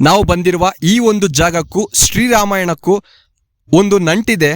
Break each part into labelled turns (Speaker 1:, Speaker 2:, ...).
Speaker 1: ನಾವು ಬಂದಿರುವ ಈ ಒಂದು ಜಾಗಕ್ಕೂ, ಶ್ರೀರಾಮಾಯಣಕ್ಕೂ ಒಂದು ನಂಟಿದೆ.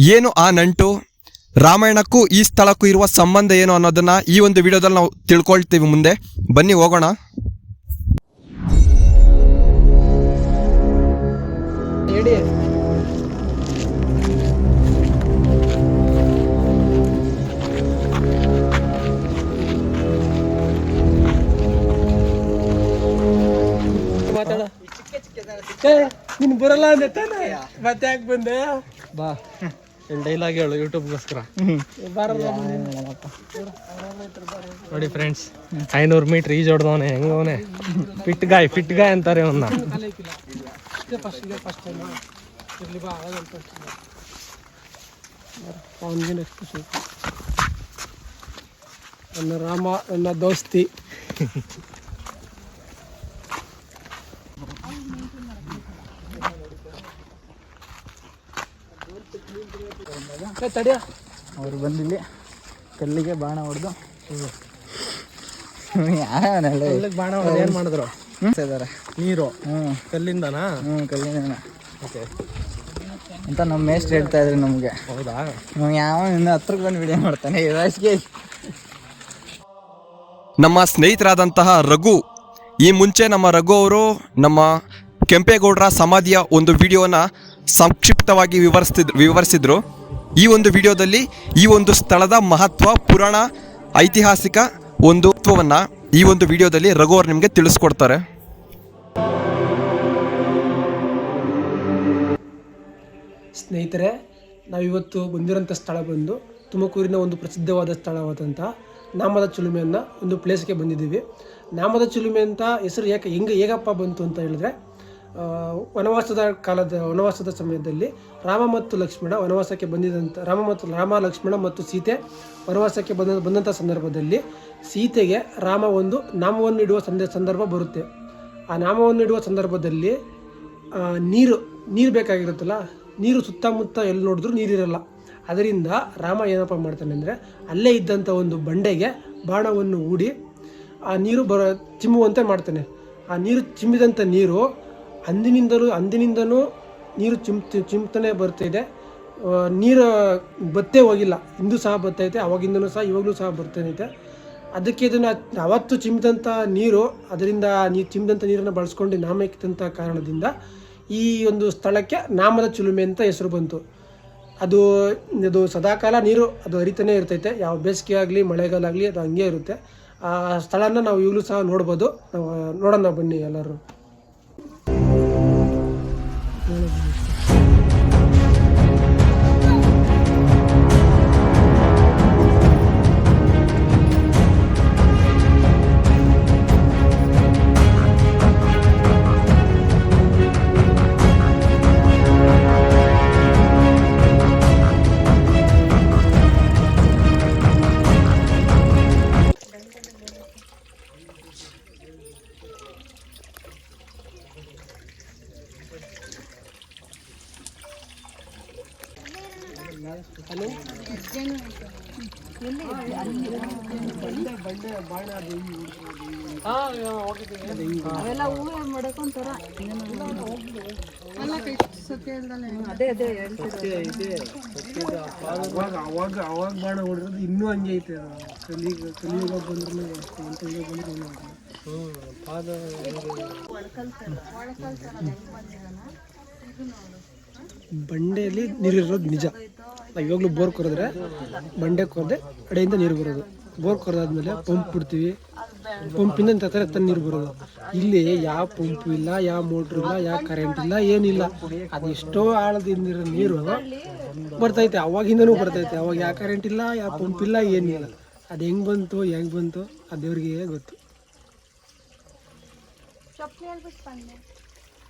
Speaker 1: ಏನು ಆ ನಂಟು? ರಾಮಾಯಣಕ್ಕೂ ಈ ಸ್ಥಳಕ್ಕೂ ಇರುವ ಸಂಬಂಧ ಏನು ಅನ್ನೋದನ್ನ ಈ ಒಂದು ವಿಡಿಯೋದಲ್ಲಿ ನಾವು ತಿಳ್ಕೊಳ್ತೀವಿ ಮುಂದೆ. ಬನ್ನಿ ಹೋಗೋಣ.
Speaker 2: ಹೇಳಿ. ಮಾತಾಡ. ನೀನು ಬರಲ್ಲ ಅಂದೆ ತಾನೆ? ಮತ್ತೆ ಯಾಕೆ ಬಂದೆ? ಬಾ. ಡೈಲಾಗ್ ಹೇಳು ಯೂಟ್ಯೂಬ್ಗೋಸ್ಕರ ಬರಲ್ಲ ನೋಡಿ ಫ್ರೆಂಡ್ಸ್ ಐನೂರು ಮೀಟರ್ ಈಜ್ ಹೊಡೆದವನೆ ಹೆಂಗವನೆ ಫಿಟ್ ಗಾಯ್ ಫಿಟ್ ಗಾಯ್ ಅಂತಾರೆ ಅವನ್ನ ಅವನಿಗೆ ಖುಷಿ ನನ್ನ ರಾಮ ನನ್ನ ದೋಸ್ತಿ. ತಡಿಯ.
Speaker 3: ಅವ್ರು ಬಂದಿಲ್ಲಿ. ಕಲ್ಲಿಗೆ ಬಾಣ ಹೊಡೆದು.
Speaker 2: ಕಲ್ಲಿಗೆ ಬಾಣ ಹೊಡೆದು ಏನು ಮಾಡಿದ್ರು?
Speaker 3: ಇದ್ದಾರೆ
Speaker 2: ನೀರು?
Speaker 3: ಹ್ಞೂ
Speaker 2: ಕಲ್ಲಿಂದನಾ?
Speaker 3: ಹ್ಞೂ ಕಲ್ಲಿನ
Speaker 2: ಓಕೆ.
Speaker 3: ಅಂತ ನಮ್ಮ ಮೇಸ್ಟ್ ಹೇಳ್ತಾ ಇದ್ರು ನಮಗೆ.
Speaker 2: ಹೌದಾ?
Speaker 3: ಯಾವ ಇನ್ನು ಹತ್ರಕ್ಕೆ ಬಂದು ವಿಡಿಯೋ ಮಾಡ್ತಾನೆ. ವಯಸ್ಸಿಗೆ
Speaker 1: ನಮ್ಮ ಸ್ನೇಹಿತರಾದಂತಹ ರಘು. ಈ ಮುಂಚೆ ನಮ್ಮ ರಘು ಅವರು ನಮ್ಮ ಕೆಂಪೇಗೌಡರ ಸಮಾಧಿಯ ಒಂದು ವಿಡಿಯೋನ ಸಂಕ್ಷಿಪ್ತವಾಗಿ ವಿವರಿಸ್ತಿದ್ರು ವಿವರಿಸಿದ್ರು. ಈ ಒಂದು ವಿಡಿಯೋದಲ್ಲಿ ಈ ಒಂದು ಸ್ಥಳದ ಮಹತ್ವ, ಪುರಾಣ, ಐತಿಹಾಸಿಕ ಒಂದು ತತ್ವವನ್ನು ಈ ಒಂದು ವಿಡಿಯೋದಲ್ಲಿ ರಘು ಅವರು ನಿಮಗೆ ತಿಳಿಸ್ಕೊಡ್ತಾರೆ.
Speaker 2: ಸ್ನೇಹಿತರೆ, ನಾವಿವತ್ತು ಬಂದಿರೋಂಥ ಸ್ಥಳ ಬಂದು ತುಮಕೂರಿನ ಒಂದು ಪ್ರಸಿದ್ಧವಾದ ಸ್ಥಳವಾದಂಥ ನಾಮದ ಚಿಲುಮೆಯನ್ನು ಒಂದು ಪ್ಲೇಸ್ಗೆ ಬಂದಿದ್ದೀವಿ. ನಾಮದ ಚಿಲುಮೆ ಅಂತ ಹೆಸರು ಯಾಕೆ, ಹೆಂಗೆ, ಹೇಗಪ್ಪ ಬಂತು ಅಂತ ಹೇಳಿದ್ರೆ ವನವಾಸದ ಕಾಲದ, ವನವಾಸದ ಸಮಯದಲ್ಲಿ ರಾಮ ಮತ್ತು ಲಕ್ಷ್ಮಣ ವನವಾಸಕ್ಕೆ ಬಂದಿದ್ದಂಥ ರಾಮ ಮತ್ತು, ರಾಮ, ಲಕ್ಷ್ಮಣ ಮತ್ತು ಸೀತೆ ವನವಾಸಕ್ಕೆ ಬಂದ ಬಂದಂಥ ಸಂದರ್ಭದಲ್ಲಿ ಸೀತೆಗೆ ರಾಮ ಒಂದು ನಾಮವನ್ನು ಇಡುವ ಸಂದ, ಸಂದರ್ಭ ಬರುತ್ತೆ. ಆ ನಾಮವನ್ನು ಇಡುವ ಸಂದರ್ಭದಲ್ಲಿ ನೀರು ನೀರು ಬೇಕಾಗಿರುತ್ತಲ್ಲ, ನೀರು ಸುತ್ತಮುತ್ತ ಎಲ್ಲಿ ನೋಡಿದ್ರು ನೀರಿರಲ್ಲ. ಅದರಿಂದ ರಾಮ ಏನಪ್ಪ ಮಾಡ್ತಾನೆ ಅಂದರೆ ಅಲ್ಲೇ ಇದ್ದಂಥ ಒಂದು ಬಂಡೆಗೆ ಬಾಣವನ್ನು ಹೂಡಿ ಆ ನೀರು ಬರ, ಚಿಮ್ಮುವಂತೆ ಮಾಡ್ತಾನೆ. ಆ ನೀರು ಚಿಮ್ಮಿದಂಥ ನೀರು ಅಂದಿನಿಂದಲೂ, ಅಂದಿನಿಂದನೂ ನೀರು ಚಿಮ್ ಚಿಮ್ತಾನೆ ಬರ್ತಿದೆ ನೀರು ಬತ್ತೇ ಹೋಗಿಲ್ಲ. ಇಂದು ಸಹ ಬರ್ತೈತೆ ಅವಾಗಿಂದನೂ ಸಹ, ಇವಾಗಲೂ ಸಹ ಬರ್ತೈತೆ ಅದಕ್ಕೆ ಇದನ್ನು ಅವತ್ತು ಚಿಮ್ಮಿದಂಥ ನೀರು, ಅದರಿಂದ ನೀರು ಚಿಮ್ಮಿದಂಥ ನೀರನ್ನು ಬಳಸ್ಕೊಂಡು ನಾಮ ಇಕ್ಕಿದಂಥ ಕಾರಣದಿಂದ ಈ ಒಂದು ಸ್ಥಳಕ್ಕೆ ನಾಮದ ಚಿಲುಮೆ ಅಂತ ಹೆಸರು ಬಂತು. ಅದು ಇದು ಸದಾಕಾಲ ನೀರು, ಅದು ಹರಿತಾನೆ ಇರ್ತೈತೆ. ಯಾವ ಬೇಸಿಗೆ ಆಗಲಿ, ಮಳೆಗಾಲ ಆಗಲಿ, ಅದು ಹಂಗೆ ಇರುತ್ತೆ. ಆ ಸ್ಥಳನ ನಾವು ಇವಾಗಲೂ ಸಹ ನೋಡ್ಬೋದು. ನಾವು, ನೋಡೋಣ ಬನ್ನಿ ಎಲ್ಲರೂ. 得了一六 ಅವಾಗ ಅವಾಗ ಅವಾಗ ಬಾಣ ಹೊಡಿರೋದು ಇನ್ನೂ ಹಂಗೆ ಐತೆ ಅದು ಕಲಿಯುಗ ಬಂದ್ರೂ ಅಂತ ಬಂದ್ರು ಹ್ಞೂ ಪಾದ ಬಂಡೆಯಲ್ಲಿ ನೀರಿರೋದು ನಿಜ. ನಾವು ಇವಾಗಲೂ ಬೋರ್ ಕೊರೆದ್ರೆ ಬಂಡೆ ಕೊರದೆ ಕಡೆಯಿಂದ ನೀರು ಬರೋದು. ಬೋರ್ ಕೊರೆದಾದ್ಮೇಲೆ ಪಂಪ್ ಬಿಡ್ತೀವಿ. ಪಂಪಿಂದ ತರ ತನ್ನ ನೀರು ಬರೋದು. ಇಲ್ಲಿ ಯಾವ ಪಂಪ್ ಇಲ್ಲ, ಯಾವ ಮೋಟ್ರ್ ಇಲ್ಲ, ಯಾವ ಕರೆಂಟ್ ಇಲ್ಲ, ಏನಿಲ್ಲ. ಅದು ಎಷ್ಟೋ ಆಳದಿಂದಿರೋ ನೀರು ಬರ್ತೈತೆ. ಅವಾಗಿಂದನೂ ಬರ್ತೈತೆ. ಅವಾಗ ಯಾವ ಕರೆಂಟ್ ಇಲ್ಲ, ಯಾವ ಪಂಪ್ ಇಲ್ಲ, ಏನಿಲ್ಲ. ಅದು ಹೆಂಗ್ ಬಂತು ಹೆಂಗ್ ಬಂತು ಆ ದೇವ್ರಿಗೆ ಗೊತ್ತು.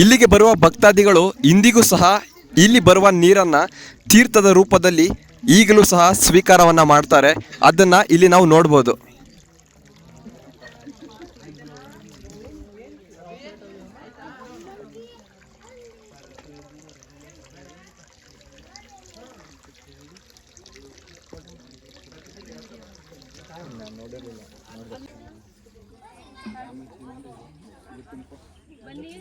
Speaker 1: ಇಲ್ಲಿಗೆ ಬರುವ ಭಕ್ತಾದಿಗಳು ಇಂದಿಗೂ ಸಹ ಇಲ್ಲಿ ಬರುವ ನೀರನ್ನು ತೀರ್ಥದ ರೂಪದಲ್ಲಿ ಈಗಲೂ ಸಹ ಸ್ವೀಕಾರವನ್ನು ಮಾಡ್ತಾರೆ. ಅದನ್ನು ಇಲ್ಲಿ ನಾವು ನೋಡ್ಬೋದು. Banil.